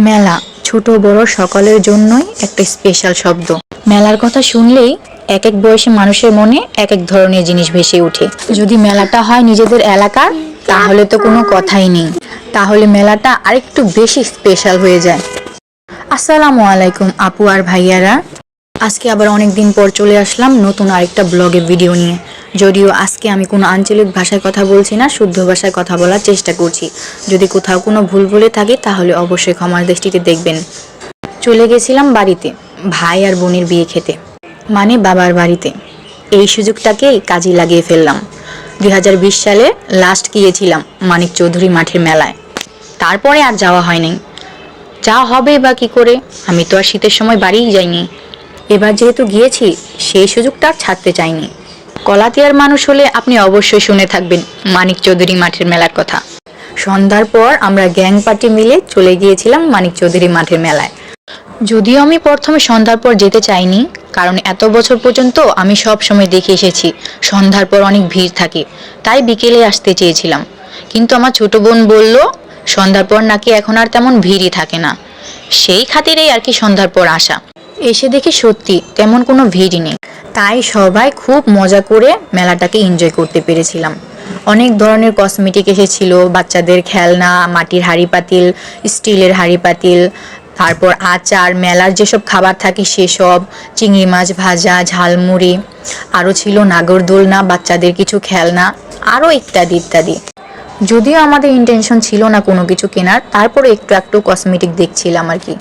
মেলা, ছোট বড় সকলের জন্যই একটা স্পেশাল শব্দ। মেলার কথা শুনলেই এক এক বয়সী মানুষের মনে এক এক ধরনের জিনিস ভেসে ওঠে। যদি মেলাটা হয় নিজেদের এলাকার, তাহলে তো কোনো কথাই নেই। তাহলে মেলাটা আরেকটু বেশি স্পেশাল হয়ে যায়। আসসালামু আলাইকুম আপু আর ভাইয়ারা। আজকে আবার অনেক দিন পর চলে আসলাম নতুন আরেকটা ব্লগে ভিডিও নিয়ে। যদিও আজকে আমি কোনো আঞ্চলিক ভাষায় কথা বলছি না, শুদ্ধ ভাষায় কথা বলার চেষ্টা করছি। যদি কোথাও কোনো ভুল ভুলে থাকি, তাহলে অবশ্যই ক্ষমার দৃষ্টিতে দেখবেন। চলে গেছিলাম বাড়িতে, ভাই আর বোনের বিয়ে খেতে মানে বাবার বাড়িতে। এই সুযোগটাকেই কাজে লাগিয়ে ফেললাম। দুই হাজার বিশ সালে লাস্ট গিয়েছিলাম মানিক চৌধুরী মাঠের মেলায়। তারপরে আর যাওয়া হয়নি। যা হবে বা কি করে, আমি তো আর শীতের সময় বাড়িই যাইনি। এবার যেহেতু গিয়েছি, সেই সুযোগটা আর ছাড়তে চাইনি। কলাতিয়ার মানুষ হলে আপনি অবশ্যই শুনে থাকবেন মানিক চৌধুরী মাঠের মেলার কথা। সন্ধ্যার পর আমরা গ্যাং পার্টি মিলে চলে গিয়েছিলাম মানিক চৌধুরী মাঠের মেলায়। যদিও আমি প্রথমে সন্ধ্যার পর যেতে চাইনি, কারণ এত বছর পর্যন্ত আমি সব সময় দেখে এসেছি, সন্ধ্যার পর অনেক ভিড় থাকে, তাই বিকেলে আসতে চেয়েছিলাম। কিন্তু আমার ছোট বোন বলল, সন্ধ্যার পর নাকি এখন আর তেমন ভিড়ই থাকে না। সেই খাতিরেই আর কি সন্ধ্যার পর আসা। এসে দেখি সত্যি তেমন কোনো ভিড়ই নেই। তাই সবাই খুব মজা করে মেলাটাকে এনজয় করতে পেরেছিলাম। অনেক ধরনের কসমেটিক এসেছিল, বাচ্চাদের খেলনা, মাটির হাঁড়ি পাতিল, স্টিলের হাঁড়ি পাতিল, তারপর আচার, মেলার যেসব খাবার থাকে সেসব, চিংড়ি মাছ ভাজা, ঝালমুড়ি, আরও ছিল নাগরদোলনা বাচ্চাদের কিছু খেলনা, আরও ইত্যাদি ইত্যাদি। যদিও আমাদের ইন্টেনশন ছিল না কোনো কিছু কেনার তারপরে একটু একটু কসমেটিক দেখছিলাম আর কি।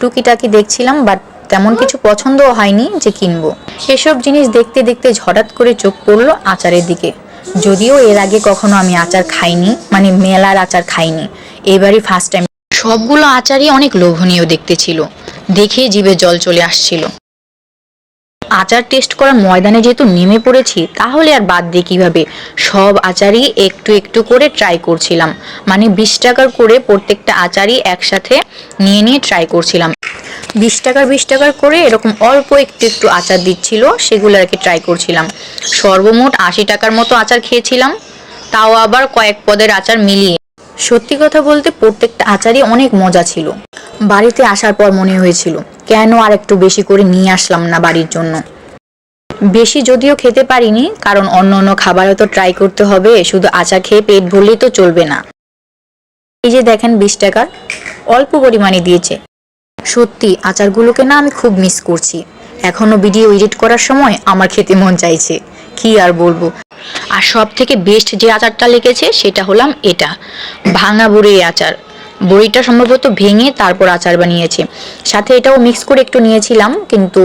টুকিটাকি দেখছিলাম বাট তেমন কিছু পছন্দও হয়নি যে কিনবো। সেসব জিনিস দেখতে দেখতে হঠাৎ করে চোখ পড়ল আচারের দিকে। যদিও এর আগে কখনো আমি আচার খাইনি মানে মেলার আচার খাইনি। এবারই ফার্স্ট টাইম সবগুলো আচারই অনেক লোভনীয় দেখতে ছিল। দেখে জিভে জল চলে আসছিল। আচার টেস্ট করার ময়দানে যেহেতু নেমে পড়েছি, তাহলে আর বাদ দিয়ে কীভাবে? সব আচারই একটু একটু করে ট্রাই করছিলাম। মানে বিশ টাকার করে প্রত্যেকটা আচারই একসাথে নিয়ে নিয়ে ট্রাই করছিলাম। বিশ টাকার বিশ টাকার করে এরকম অল্প একটু একটু আচার দিচ্ছিল, সেগুলো আর কি ট্রাই করছিলাম। সর্বমোট আশি টাকার মতো আচার খেয়েছিলাম, তাও আবার কয়েক পদের আচার মিলিয়ে। সত্যি কথা বলতে প্রত্যেকটা আচারই অনেক মজা ছিল। বাড়িতে আসার পর মনে হয়েছিল, কেন আর একটু বেশি করে নিয়ে আসলাম না বাড়ির জন্য? বেশি যদিও খেতে পারিনি, কারণ অন্য অন্য খাবারও তো ট্রাই করতে হবে, শুধু আচার খেয়ে পেট ভরলেই তো চলবে না। এই যে দেখেন বিশ টাকার, অল্প পরিমাণে দিয়েছে। সত্যি, আচারগুলোকে না আমি খুব মিস করছি। এখনও ভিডিও এডিট করার সময় আমার খেতে মন চাইছে। কি আর বলব? আর সব থেকে বেস্ট যে আচারটা লেগেছে, সেটা হলাম এটা। ভাঙা বড়ির আচার। বড়িটা সম্ভবত ভেঙে তারপর আচার বানিয়েছে। সাথে এটাও মিক্স করে একটু নিয়েছিলাম, কিন্তু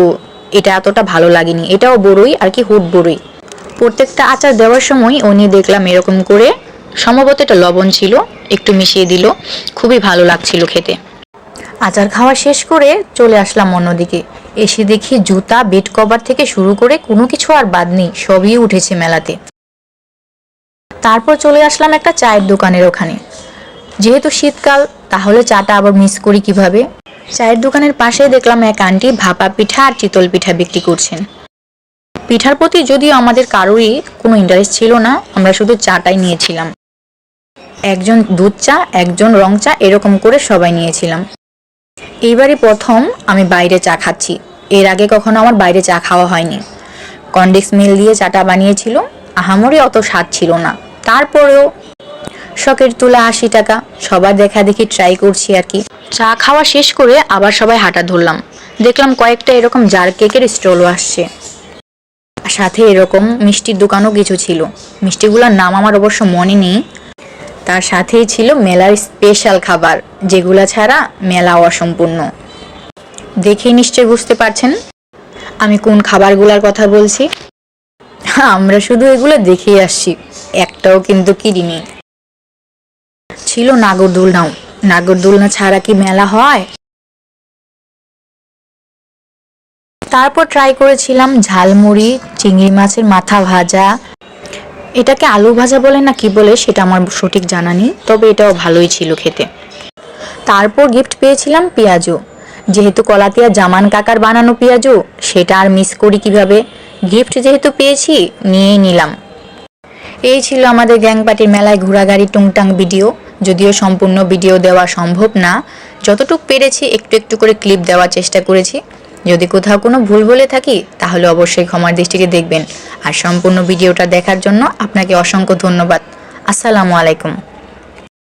এটা এতটা ভালো লাগেনি। এটাও বড়ই, আর কি হুট বড়ই। প্রত্যেকটা আচার দেওয়ার সময় উনি দেখলাম এরকম করে, সম্ভবত এটা লবণ ছিল, একটু মিশিয়ে দিল। খুবই ভালো লাগছিল খেতে। আচার খাওয়া শেষ করে চলে আসলাম অন্যদিকে। এসে দেখি জুতা, বেড কভার থেকে শুরু করে কোনো কিছু আর বাদ নেই, সবই উঠেছে মেলাতে। তারপর চলে আসলাম একটা চায়ের দোকানের ওখানে। যেহেতু শীতকাল, তাহলে চাটা আবার মিস করি কীভাবে? চায়ের দোকানের পাশে দেখলাম এক আন্টি ভাপা পিঠা আর চিতল পিঠা বিক্রি করছেন। পিঠার প্রতি যদিও আমাদের কারোরই কোনো ইন্টারেস্ট ছিল না, আমরা শুধু চাটাই নিয়েছিলাম। একজন দুধ চা, একজন রং চা, এরকম করে সবাই নিয়েছিলাম। এইবারই প্রথম আমি বাইরে চা খাচ্ছি। এর আগে কখনো আমার বাইরে চা খাওয়া হয়নি। কন্ডেক্স মিল দিয়ে চাটা বানিয়েছিল। আহামরি অত স্বাদ ছিল না। তারপরেও শখের তুলা আশি টাকা। সবার দেখা দেখি ট্রাই করছি আর কি। চা খাওয়া শেষ করে আবার সবাই হাঁটা ধরলাম। দেখলাম কয়েকটা এরকম জার কেকের স্টলও আসছে। সাথে এরকম মিষ্টির দোকানও কিছু ছিল। মিষ্টিগুলোর নাম আমার অবশ্য মনে নেই। তার সাথেই ছিল মেলার স্পেশাল খাবার, যেগুলা ছাড়া মেলা অসম্পূর্ণ। দেখেই নিশ্চয়ই বুঝতে পারছেন আমি কোন খাবারগুলোর কথা বলছি? আমরা শুধু এগুলো দেখেই আসছি, একটাও কিন্তু কিনিনি। ছিল নাগরদোলনাও নাগরদোলনা ছাড়া কি মেলা হয়? তারপর ট্রাই করেছিলাম ঝালমুড়ি, চিংড়ি মাছের মাথা ভাজা এটাকে আলু ভাজা বলে না কি বলে সেটা আমার সঠিক জানা নেই, তবে এটাও ভালোই ছিল খেতে। তারপর গিফট পেয়েছিলাম পেঁয়াজু। যেহেতু কলাতিয়া জামান কাকার বানানো পেঁয়াজু, সেটা আর মিস করি কীভাবে? গিফট যেহেতু পেয়েছি, নিয়েই নিলাম। এই ছিল আমাদের গ্যাং পার্টির মেলায় ঘোরাগাড়ি টুংটাং ভিডিও। যদিও সম্পূর্ণ ভিডিও দেওয়া সম্ভব না, যতটুকু পেরেছি একটু একটু করে ক্লিপ দেওয়ার চেষ্টা করেছি। যদি কোথাও কোনো ভুল বলে থাকি, তাহলে অবশ্যই ক্ষমার দৃষ্টিকে দেখবেন। আর সম্পূর্ণ ভিডিওটা দেখার জন্য আপনাকে অসংখ্য ধন্যবাদ। আসসালামু আলাইকুম।